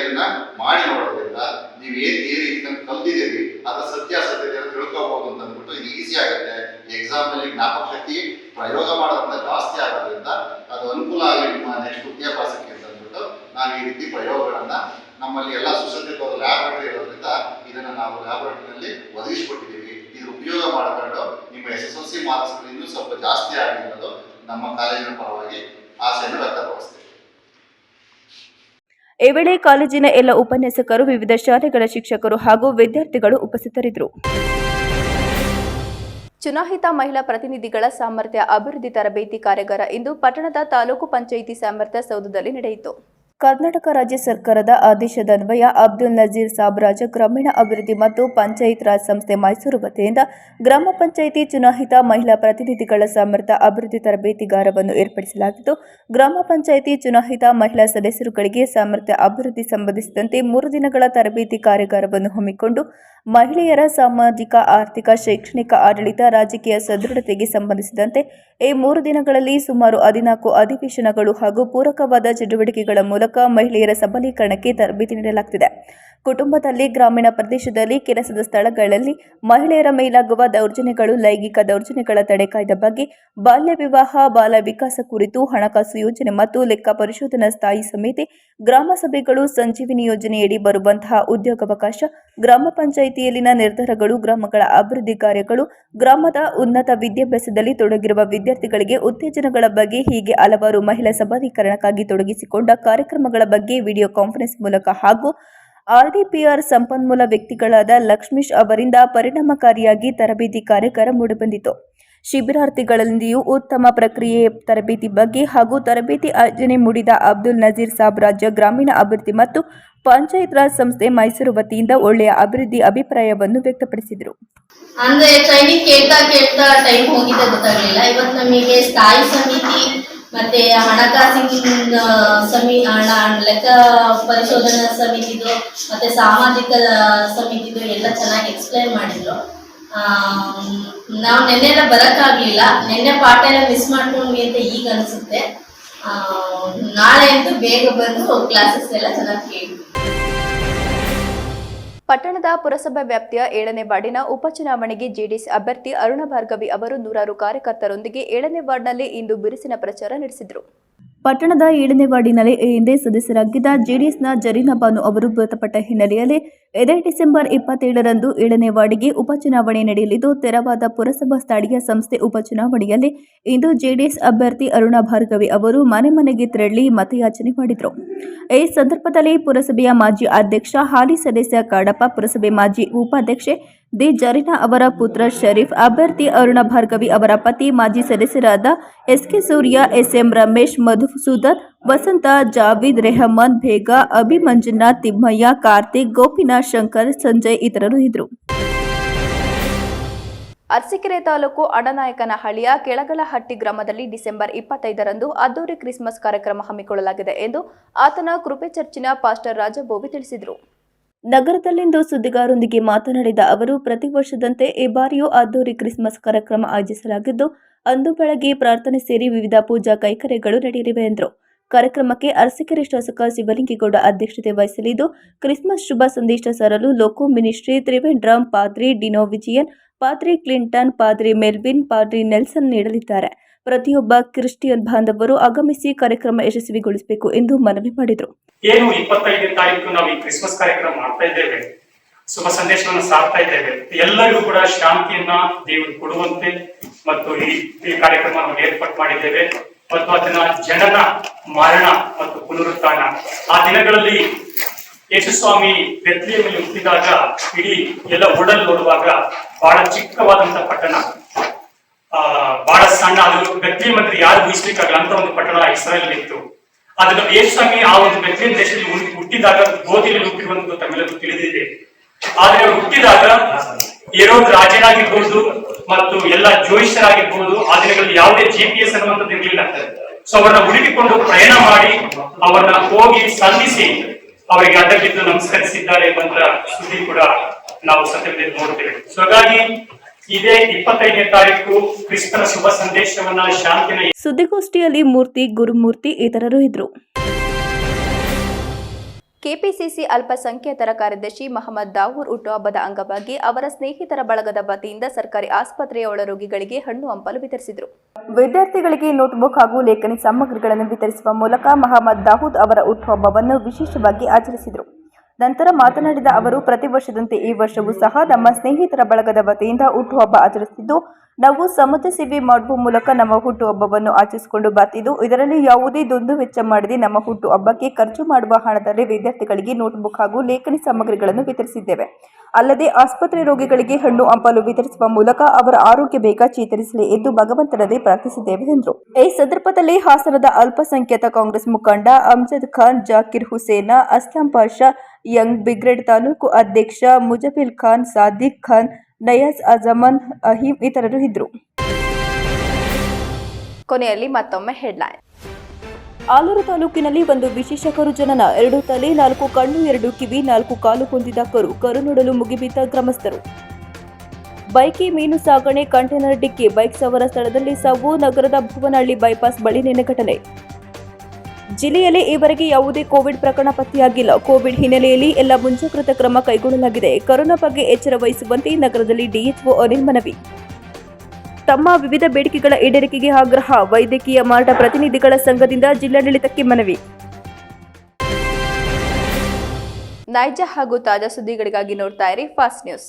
ಮಾಡಿ ನೋಡೋದ್ರಿಂದ ನೀವು ಏನ್ ಥಿಯರಿ ಕಲ್ತಿದ್ದೀರಿ ಅದರ ಸತ್ಯಾಸತ್ಯತೆಯನ್ನು ತಿಳ್ಕೋಬಹುದು ಅಂತ ಅಂದ್ಬಿಟ್ಟು ಈಸಿ ಆಗುತ್ತೆ. ಎಕ್ಸಾಮ್ನಲ್ಲಿ ಜ್ಞಾಪಕ ಶಕ್ತಿ ಪ್ರಯೋಗ ಮಾಡೋದ್ರಿಂದ ಜಾಸ್ತಿ ಆಗೋದ್ರಿಂದ ಅದು ಅನುಕೂಲ ಆಗಲಿ ನಿಮ್ಮ ನೆಕ್ಸ್ಟ್ ವಿದ್ಯಾಭ್ಯಾಸಕ್ಕೆ ಅಂತ ಅಂದ್ಬಿಟ್ಟು ನಾವು ಈ ರೀತಿ ಪ್ರಯೋಗಗಳನ್ನು ನಮ್ಮಲ್ಲಿ ಎಲ್ಲ ಸುಸಜ್ಜಿತವಾದ ಲ್ಯಾಬೊರೇಟರಿ ಇರೋದ್ರಿಂದ ಇದನ್ನ ನಾವು ಲ್ಯಾಬೊರೇಟರಿನಲ್ಲಿ ಒದಗಿಸ್ಕೊಟ್ಟಿದ್ದೀವಿ. ಇದ್ರ ಉಪಯೋಗ ಮಾಡಿಕೊಂಡು ನಿಮ್ಮ S S L C marks ಇನ್ನೂ ಸ್ವಲ್ಪ ಜಾಸ್ತಿ ಆಗಲಿ ಅನ್ನೋದು ನಮ್ಮ ಕಾಲೇಜಿನ ಪರವಾಗಿ ಆಸೆಯನ್ನು ವ್ಯಕ್ತಪಡಿಸ್ತೀವಿ ಈ ವೇಳೆ ಕಾಲೇಜಿನ ಎಲ್ಲ ಉಪನ್ಯಾಸಕರು, ವಿವಿಧ ಶಾಲೆಗಳ ಶಿಕ್ಷಕರು ಹಾಗೂ ವಿದ್ಯಾರ್ಥಿಗಳು ಉಪಸ್ಥಿತರಿದ್ದರು. ಚುನಾಯಿತ ಮಹಿಳಾ ಪ್ರತಿನಿಧಿಗಳ ಸಾಮರ್ಥ್ಯ ಅಭಿವೃದ್ಧಿ ತರಬೇತಿ ಕಾರ್ಯಾಗಾರ ಇಂದು ಪಟ್ಟಣದ ತಾಲೂಕು ಪಂಚಾಯಿತಿ ಸಾಮರ್ಥ್ಯ ಸೌಧದಲ್ಲಿ ನಡೆಯಿತು. ಕರ್ನಾಟಕ ರಾಜ್ಯ ಸರ್ಕಾರದ ಆದೇಶದನ್ವಯ ಅಬ್ದುಲ್ ನಜೀರ್ ಸಾಬ್ರಾಜ್ ಗ್ರಾಮೀಣ ಅಭಿವೃದ್ಧಿ ಮತ್ತು ಪಂಚಾಯತ್ ರಾಜ್ ಸಂಸ್ಥೆ ಮೈಸೂರು ವತಿಯಿಂದ ಗ್ರಾಮ ಪಂಚಾಯಿತಿ ಚುನಾಯಿತ ಮಹಿಳಾ ಪ್ರತಿನಿಧಿಗಳ ಸಾಮರ್ಥ್ಯ ಅಭಿವೃದ್ಧಿ ತರಬೇತಿಗಾರವನ್ನು ಏರ್ಪಡಿಸಲಾಗಿದ್ದು, ಗ್ರಾಮ ಪಂಚಾಯಿತಿ ಚುನಾಯಿತ ಮಹಿಳಾ ಸದಸ್ಯರುಗಳಿಗೆ ಸಾಮರ್ಥ್ಯ ಅಭಿವೃದ್ಧಿ ಸಂಬಂಧಿಸಿದಂತೆ ಮೂರು ದಿನಗಳ ತರಬೇತಿ ಕಾರ್ಯಾಗಾರವನ್ನು ಹಮ್ಮಿಕೊಂಡು ಮಹಿಳೆಯರ ಸಾಮಾಜಿಕ, ಆರ್ಥಿಕ, ಶೈಕ್ಷಣಿಕ, ಆಡಳಿತ, ರಾಜಕೀಯ ಸದೃಢತೆಗೆ ಸಂಬಂಧಿಸಿದಂತೆ ಈ ಮೂರು ದಿನಗಳಲ್ಲಿ ಸುಮಾರು ಹದಿನಾಲ್ಕು ಅಧಿವೇಶನಗಳು ಹಾಗೂ ಪೂರಕವಾದ ಚಟುವಟಿಕೆಗಳ ಮೂಲಕ ಮಹಿಳೆಯರ ಸಬಲೀಕರಣಕ್ಕೆ ತರಬೇತಿ ನೀಡಲಾಗುತ್ತಿದೆ ಕುಟುಂಬದಲ್ಲಿ, ಗ್ರಾಮೀಣ ಪ್ರದೇಶದಲ್ಲಿ, ಕೆಲಸದ ಸ್ಥಳಗಳಲ್ಲಿ ಮಹಿಳೆಯರ ಮೇಲಾಗುವ ದೌರ್ಜನ್ಯಗಳು, ಲೈಂಗಿಕ ದೌರ್ಜನ್ಯಗಳ ತಡೆ ಕಾಯ್ದೆ ಬಗ್ಗೆ ಬಾಲ್ಯ ವಿವಾಹ, ಬಾಲ ವಿಕಾಸ ಕುರಿತು ಹಣಕಾಸು ಯೋಜನೆ ಮತ್ತು ಲೆಕ್ಕ ಪರಿಶೋಧನಾ ಸ್ಥಾಯಿ ಸಮಿತಿ ಗ್ರಾಮ ಸಭೆಗಳು ಸಂಜೀವಿನಿ ಯೋಜನೆಯಡಿ ಬರುವಂತಹ ಉದ್ಯೋಗಾವಕಾಶ, ಗ್ರಾಮ ಪಂಚಾಯಿತಿಯಲ್ಲಿನ ನಿರ್ಧಾರಗಳು, ಗ್ರಾಮಗಳ ಅಭಿವೃದ್ಧಿ ಕಾರ್ಯಗಳು, ಗ್ರಾಮದ ಉನ್ನತ ವಿದ್ಯಾಭ್ಯಾಸದಲ್ಲಿ ತೊಡಗಿರುವ ವಿದ್ಯಾರ್ಥಿಗಳಿಗೆ ಉತ್ತೇಜನಗಳ ಬಗ್ಗೆ ಹೀಗೆ ಹಲವಾರು ಮಹಿಳಾ ಸಬಲೀಕರಣಕ್ಕಾಗಿ ತೊಡಗಿಸಿಕೊಂಡ ಕಾರ್ಯಕ್ರಮಗಳ ಬಗ್ಗೆ ವಿಡಿಯೋ ಕಾನ್ಫರೆನ್ಸ್ ಮೂಲಕ ಹಾಗೂ ಆರ್ಡಿಪಿಆರ್ ಸಂಪನ್ಮೂಲ ವ್ಯಕ್ತಿಗಳಾದ ಲಕ್ಷ್ಮೀಶ್ ಅವರಿಂದ ಪರಿಣಾಮಕಾರಿಯಾಗಿ ತರಬೇತಿ ಕಾರ್ಯಕ್ರಮ ಮೂಡಿಬಂದಿತು. ಶಿಬಿರಾರ್ಥಿಗಳಲ್ಲಿಯೂ ಉತ್ತಮ ಪ್ರಕ್ರಿಯೆ ತರಬೇತಿ ಬಗ್ಗೆ ಹಾಗೂ ತರಬೇತಿ ಆಯೋಜನೆ ಮೂಡಿದ ಅಬ್ದುಲ್ ನಜೀರ್ ಸಾಬ್ ರಾಜ್ಯ ಗ್ರಾಮೀಣ ಅಭಿವೃದ್ಧಿ ಮತ್ತು ಪಂಚಾಯತ್ ರಾಜ್ ಸಂಸ್ಥೆ ಮೈಸೂರು ವತಿಯಿಂದ ಒಳ್ಳೆಯ ಅಭಿವೃದ್ಧಿ ಅಭಿಪ್ರಾಯವನ್ನು ವ್ಯಕ್ತಪಡಿಸಿದರು. ಅಂದ್ರೆ ಟ್ರೈನಿಂಗ್ ಕೇಳ್ತಾ ಕೇಳ್ತಾ ಟೈಮ್ ಹೋಗಿದ್ದೆ ಗೊತ್ತಾಗ್ಲಿಲ್ಲ. ಇವತ್ತು ನಮಗೆ ಸ್ಥಾಯಿ ಸಮಿತಿ ಮತ್ತೆ ಹಣಕಾಸಿನ ಸಮಿ ಲೆಕ್ಕ ಪರಿಶೋಧನಾ ಸಮಿತಿದು ಮತ್ತೆ ಸಾಮಾಜಿಕ ಸಮಿತಿದು ಎಲ್ಲ ಚೆನ್ನಾಗಿ ಎಕ್ಸ್ಪ್ಲೈನ್ ಮಾಡಿದ್ರು. ನಾವು ನೆನ್ನೆಲ್ಲ ಬರಕ್ಕಾಗ್ಲಿಲ್ಲ. ನೆನ್ನೆ ಪಾಠ ಎಲ್ಲ ಮಿಸ್ ಮಾಡ್ಕೊಂಡ್ವಿ ಅಂತ ಈಗ ಅನ್ಸುತ್ತೆ. ನಾಳೆ ಅಂತೂ ಬೇಗ ಬಂದು ಕ್ಲಾಸಸ್ ಎಲ್ಲ ಚೆನ್ನಾಗಿ ಕೇಳಿ ಪಟ್ಟಣದ ಪುರಸಭೆ ವ್ಯಾಪ್ತಿಯ ಏಳನೇ ವಾರ್ಡಿನ ಉಪಚುನಾವಣೆಗೆ ಜೆಡಿಎಸ್ ಅಭ್ಯರ್ಥಿ ಅರುಣ ಭಾರ್ಗವಿ ಅವರು ನೂರಾರು ಕಾರ್ಯಕರ್ತರೊಂದಿಗೆ ಏಳನೇ ವಾರ್ಡ್ನಲ್ಲಿ ಇಂದು ಬಿರುಸಿನ ಪ್ರಚಾರ ನಡೆಸಿದರು. ಪಟ್ಟಣದ ಏಳನೇ ವಾರ್ಡಿನಲ್ಲಿ ಈ ಹಿಂದೆ ಸದಸ್ಯರಾಗಿದ್ದ ಜೆಡಿಎಸ್ನ ಜರೀನಾ ಬಾನು ಅವರು ಮೃತಪಟ್ಟ ಹಿನ್ನೆಲೆಯಲ್ಲಿ ಇದೇ ಡಿಸೆಂಬರ್ ಇಪ್ಪತ್ತೇಳರಂದು ಏಳನೇ ವಾರ್ಡಿಗೆ ಉಪಚುನಾವಣೆ ನಡೆಯಲಿದ್ದು, ತೆರವಾದ ಪುರಸಭಾ ಸ್ಥಳೀಯ ಸಂಸ್ಥೆ ಉಪಚುನಾವಣೆಯಲ್ಲಿ ಇಂದು ಜೆಡಿಎಸ್ ಅಭ್ಯರ್ಥಿ ಅರುಣ ಭಾರ್ಗವಿ ಅವರು ಮನೆ ಮನೆಗೆ ತೆರಳಿ ಮತಯಾಚನೆ ಮಾಡಿದರು. ಈ ಸಂದರ್ಭದಲ್ಲಿ ಪುರಸಭೆಯ ಮಾಜಿ ಅಧ್ಯಕ್ಷ, ಹಾಲಿ ಸದಸ್ಯ ಕಾಡಪ್ಪ, ಪುರಸಭೆ ಮಾಜಿ ಉಪಾಧ್ಯಕ್ಷೆ ದಿ ಜರೀನಾ ಅವರ ಪುತ್ರ ಶರೀಫ್, ಅಭ್ಯರ್ಥಿ ಅರುಣ ಭಾರ್ಗವಿ ಅವರ ಪತಿ ಮಾಜಿ ಸದಸ್ಯರಾದ ಎಸ್ಕೆ ಸೂರ್ಯ, ಎಸ್ಎಂ ರಮೇಶ್, ಮಧುಸೂದನ್, ವಸಂತ, ಜಾವೀದ್ ರೆಹಮಾನ್, ಬೇಗ, ಅಭಿ ತಿಮ್ಮಯ್ಯ, ಕಾರ್ತಿಕ್, ಗೋಪಿನಾಥ್ ಶಂಕರ್, ಸಂಜಯ್ ಇತರರು ಇದ್ದರು. ಅರಸೀಕೆರೆ ತಾಲೂಕು ಅಡನಾಯಕನಹಳ್ಳಿಯ ಕೆಳಗಳಹಟ್ಟಿ ಗ್ರಾಮದಲ್ಲಿ ಡಿಸೆಂಬರ್ ಇಪ್ಪತ್ತೈದರಂದು ಅದ್ದೂರಿ ಕ್ರಿಸ್ಮಸ್ ಕಾರ್ಯಕ್ರಮ ಹಮ್ಮಿಕೊಳ್ಳಲಾಗಿದೆ ಎಂದು ಆತನ ಕೃಪೆ ಚರ್ಚಿನ ಪಾಸ್ಟರ್ ರಾಜಬೋವಿ ತಿಳಿಸಿದರು. ನಗರದಲ್ಲಿಂದು ಸುದ್ದಿಗಾರರೊಂದಿಗೆ ಮಾತನಾಡಿದ ಅವರು, ಪ್ರತಿ ವರ್ಷದಂತೆ ಈ ಬಾರಿಯೂ ಅದ್ದೂರಿ ಕ್ರಿಸ್ಮಸ್ ಕಾರ್ಯಕ್ರಮ ಆಯೋಜಿಸಲಾಗಿದ್ದು, ಅಂದು ಬೆಳಗ್ಗೆ ಪ್ರಾರ್ಥನೆ ಸೇರಿ ವಿವಿಧ ಪೂಜಾ ಕೈಕರ್ಯಗಳು ನಡೆಯಲಿವೆ ಎಂದರು. ಕಾರ್ಯಕ್ರಮಕ್ಕೆ ಅರಸೀಕೆರೆ ಶಾಸಕ ಶಿವಲಿಂಗೇಗೌಡ ಅಧ್ಯಕ್ಷತೆ ವಹಿಸಲಿದ್ದು, ಕ್ರಿಸ್ಮಸ್ ಶುಭ ಸಂದೇಶ ಸರಲು ಲೋಕೋ ಮಿನಿಸ್ಟ್ರಿ ತ್ರಿವೆಂಡ್ರಂ ಪಾದ್ರಿ ಡಿನೋ ವಿಜಯನ್, ಪಾದ್ರಿ ಕ್ಲಿಂಟನ್, ಪಾದ್ರಿ ಮೆಲ್ವಿನ್, ಪಾದ್ರಿ ನೆಲ್ಸನ್ ನೀಡಲಿದ್ದಾರೆ. ಪ್ರತಿಯೊಬ್ಬ ಕ್ರಿಶ್ಚಿಯನ್ ಬಾಂಧವರು ಆಗಮಿಸಿ ಕಾರ್ಯಕ್ರಮ ಯಶಸ್ವಿಗೊಳಿಸಬೇಕು ಎಂದು ಮನವಿ ಮಾಡಿದರು. ಏನು ಇಪ್ಪತ್ತೈದನೇ ತಾರೀಕು ನಾವು ಈ ಕ್ರಿಸ್ಮಸ್ ಕಾರ್ಯಕ್ರಮ ಮಾಡ್ತಾ ಇದ್ದೇವೆ. ಶುಭ ಸಂದೇಶವನ್ನು ಸಾರ್ತಾ ಇದ್ದೇವೆ. ಎಲ್ಲರಿಗೂ ಕೂಡ ಶಾಂತಿಯನ್ನ ದೇವರು ಕೊಡುವಂತೆ ಮತ್ತು ಈ ಈ ಕಾರ್ಯಕ್ರಮ ನಾವು ಏರ್ಪಾಟ್ ಮಾಡಿದ್ದೇವೆ. ಮತ್ತು ಅದನ್ನ ಜನನ, ಮರಣ ಮತ್ತು ಪುನರುತ್ಥಾನ ಆ ದಿನಗಳಲ್ಲಿ ಯೇಸು ಸ್ವಾಮಿ ಬೆತ್ಲಿಯಲ್ಲಿ ಹುಟ್ಟಿದಾಗ ಇಡೀ ಎಲ್ಲ ಉಡಲ್ ನೋಡುವಾಗ ಬಹಳ ಚಿಕ್ಕವಾದಂತ ಪಟ್ಟಣ. ಬಹಳ ಸಣ್ಣ ಅದು ಬೆತ್ಲಿಯಂ ಅಂದ್ರೆ ಯಾರು ಊಹಿಸ್ಲಿಕ್ಕಾಗಲ್ಲ ಅಂತ ಒಂದು ಪಟ್ಟಣ ಇಸ್ರೇಲ್ ಇತ್ತು. ಅದನ್ನ ಯೇಸು ಸ್ವಾಮಿ ಆ ಒಂದು ಬೆತ್ಲಿಯಂ ದೇಶದಲ್ಲಿ ಹುಟ್ಟಿ- ಹುಟ್ಟಿದಾಗ ಗೋಧಿಯಲ್ಲಿ ಹುಟ್ಟಿರುವಂತ ತಮ್ಮೆಲ್ಲರೂ ತಿಳಿದಿದೆ. ಆದ್ರೆ ಹುಟ್ಟಿದಾಗ ಇರೋದು ರಾಜನಾಗಿರ್ಬೋದು ಮತ್ತು ಎಲ್ಲ ಜೋಯಿಷರಾಗಿರ್ಬೋದು ಆ ದಿನಗಳಲ್ಲಿ ಯಾವುದೇ ಜಿ ಪಿ ಎಸ್ ಅನ್ನುವಂಥದ್ದು ಇರಲಿಲ್ಲ. ಸೊ ಅವರನ್ನ ಹುಡುಕಿಕೊಂಡು ಪ್ರಯಾಣ ಮಾಡಿ ಅವರನ್ನ ಹೋಗಿ ಸಂಧಿಸಿ ಅವರಿಗೆ ಅಡ್ಡಬಿದ್ದು ನಮಸ್ಕರಿಸಿದ್ದಾರೆ ಎಂಬಂತ ಸುದ್ದಿ ಕೂಡ ನಾವು ಸತ್ಯದಲ್ಲಿ ನೋಡ್ತೇವೆ. ಸೊ ಹಾಗಾಗಿ ಇದೇ ಇಪ್ಪತ್ತೈದನೇ ತಾರೀಕು ಕ್ರಿಸ್ತನ ಶುಭ ಸಂದೇಶವನ್ನ ಶಾಂತಿನ ಸುದ್ದಿಗೋಷ್ಠಿಯಲ್ಲಿ ಮೂರ್ತಿ ಗುರುಮೂರ್ತಿ ಇತರರು ಇದ್ರು. ಕೆಪಿಸಿಸಿ ಅಲ್ಪಸಂಖ್ಯಾತರ ಕಾರ್ಯದರ್ಶಿ ಮಹಮ್ಮದ್ ದಾವೂರ್ ಹುಟ್ಟುಹಬ್ಬದ ಅಂಗವಾಗಿ ಅವರ ಸ್ನೇಹಿತರ ಬಳಗದ ವತಿಯಿಂದ ಸರ್ಕಾರಿ ಆಸ್ಪತ್ರೆಯ ಒಳರೋಗಿಗಳಿಗೆ ಹಣ್ಣು ಹಂಪಲು ವಿತರಿಸಿದರು. ವಿದ್ಯಾರ್ಥಿಗಳಿಗೆ ನೋಟ್ಬುಕ್ ಹಾಗೂ ಲೇಖನಿ ಸಾಮಗ್ರಿಗಳನ್ನು ವಿತರಿಸುವ ಮೂಲಕ ಮಹಮ್ಮದ್ ದಾವೂದ್ ಅವರ ಹುಟ್ಟುಹಬ್ಬವನ್ನು ವಿಶೇಷವಾಗಿ ಆಚರಿಸಿದರು. ನಂತರ ಮಾತನಾಡಿದ ಅವರು ಪ್ರತಿ ವರ್ಷದಂತೆ ಈ ವರ್ಷವೂ ಸಹ ನಮ್ಮ ಸ್ನೇಹಿತರ ಬಳಗದ ವತಿಯಿಂದ ಹುಟ್ಟುಹಬ್ಬ ಆಚರಿಸುತ್ತಿದ್ದು ನಾವು ಸಮಾಜ ಸೇವೆ ಮಾಡುವ ಮೂಲಕ ನಮ್ಮ ಹುಟ್ಟು ಹಬ್ಬವನ್ನು ಆಚರಿಸಿಕೊಂಡು ಬರ್ತಿದ್ದು ಇದರಲ್ಲಿ ಯಾವುದೇ ದುಂದು ವೆಚ್ಚ ಮಾಡದೆ ನಮ್ಮ ಹುಟ್ಟು ಹಬ್ಬಕ್ಕೆ ಖರ್ಚು ಮಾಡುವ ಹಣದಲ್ಲಿ ವಿದ್ಯಾರ್ಥಿಗಳಿಗೆ ನೋಟ್ಬುಕ್ ಹಾಗೂ ಲೇಖನಿ ಸಾಮಗ್ರಿಗಳನ್ನು ವಿತರಿಸಿದ್ದೇವೆ. ಅಲ್ಲದೆ ಆಸ್ಪತ್ರೆ ರೋಗಿಗಳಿಗೆ ಹಣ್ಣು, ಹಂಪಲು ವಿತರಿಸುವ ಮೂಲಕ ಅವರ ಆರೋಗ್ಯ ಬೇಗ ಚೇತರಿಸಲಿ ಎಂದು ಭಗವಂತನದೇ ಪ್ರಾರ್ಥಿಸಿದ್ದೇವೆ ಎಂದರು. ಈ ಸಂದರ್ಭದಲ್ಲಿ ಹಾಸನದ ಅಲ್ಪಸಂಖ್ಯಾತ ಕಾಂಗ್ರೆಸ್ ಮುಖಂಡ ಅಮ್ಜದ್ ಖಾನ್, ಜಾಕಿರ್ ಹುಸೇನ, ಅಸ್ಲಾಂ ಪಾಷಾ, ಯಂಗ್ ಬಿಗ್ರೇಡ್ ತಾಲೂಕು ಅಧ್ಯಕ್ಷ ಮುಜಫಿಲ್ ಖಾನ್, ಸಾದಿಕ್ ಖಾನ್ ನಯಾಜ್ ಅಜಮನ್ ಅಹೀಂ ಇತರರು ಇದ್ರು. ಕೊನೆಯಲ್ಲಿ ಮತ್ತೊಮ್ಮೆ ಹೆಡ್ಲೈನ್. ಆಲೂರು ತಾಲೂಕಿನಲ್ಲಿ ಒಂದು ವಿಶೇಷ ಕರು ಜನನ ಎರಡು ತಲೆ ನಾಲ್ಕು ಕಣ್ಣು ಎರಡು ಕಿವಿ ನಾಲ್ಕು ಕಾಲು ಹೊಂದಿದ ಕರು ಕರು ನೋಡಲು ಮುಗಿಬಿದ್ದ ಗ್ರಾಮಸ್ಥರು. ಬೈಕಿ ಮೀನು ಸಾಗಣೆ ಕಂಟೈನರ್ ಡಿಕ್ಕಿ ಬೈಕ್ ಸವಾರ ಸ್ಥಳದಲ್ಲಿ ಸಾವು ನಗರದ ಭುವನಹಳ್ಳಿ ಬೈಪಾಸ್ ಬಳಿ ನಿನ್ನೆ ಘಟನೆ. ಜಿಲ್ಲೆಯಲ್ಲಿ ಈವರೆಗೆ ಯಾವುದೇ ಕೋವಿಡ್ ಪ್ರಕರಣ ಪತ್ತೆಯಾಗಿಲ್ಲ. ಕೋವಿಡ್ ಹಿನ್ನೆಲೆಯಲ್ಲಿ ಎಲ್ಲ ಮುಂಜಾಗ್ರತಾ ಕ್ರಮ ಕೈಗೊಳ್ಳಲಾಗಿದೆ. ಕರೋನಾ ಬಗ್ಗೆ ಎಚ್ಚರ ವಹಿಸುವಂತೆ ನಗರದಲ್ಲಿ ಡಿಎಚ್ಒ ಅನಿಲ್ ಮನವಿ. ತಮ್ಮ ವಿವಿಧ ಬೇಡಿಕೆಗಳ ಈಡೇರಿಕೆಗೆ ಆಗ್ರಹ, ವೈದ್ಯಕೀಯ ಮಾರಾಟ ಪ್ರತಿನಿಧಿಗಳ ಸಂಘದಿಂದ ಜಿಲ್ಲಾಡಳಿತಕ್ಕೆ ಮನವಿ. ನೈಜ ಹಾಗೂ ತಾಜಾ ಸುದ್ದಿಗಳಿಗಾಗಿ ನೋಡ್ತಾ ಇರಿ ಫಾಸ್ಟ್ ನ್ಯೂಸ್.